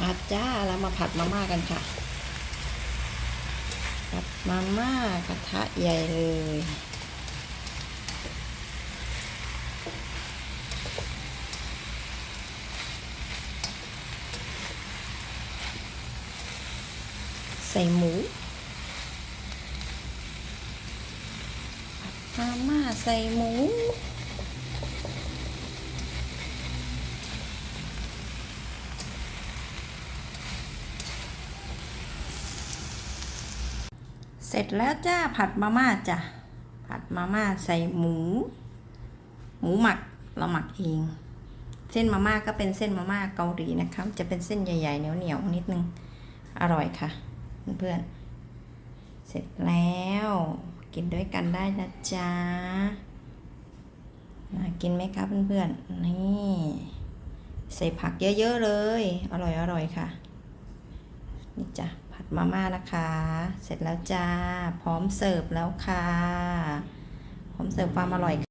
มาจ้าแล้วมาผัดมาม่ากันค่ะ ผัดมาม่ากระทะใหญ่เลย ใส่หมู ผัดมาม่าใส่หมู เสร็จแล้วจ้าผัดมาม่าจ้ะผัดมาม่าใส่หมู หมูหมักเราหมักเอง เส้นมาม่าก็เป็นเส้นมาม่าเกาหลีนะคะจะเป็นเส้นใหญ่ๆเหนียวๆนิดนึงอร่อยค่ะ เพื่อนๆเสร็จแล้วกินด้วยกันได้นะจ๊ะน่ากินไหมคะเพื่อนๆนี่ใส่ผักเยอะๆเลย อร่อยๆค่ะ นี่จ้ะ ผัดมาม่านะคะ เสร็จแล้วจ้า พร้อมเสิร์ฟแล้วค่ะ พร้อมเสิร์ฟความอร่อย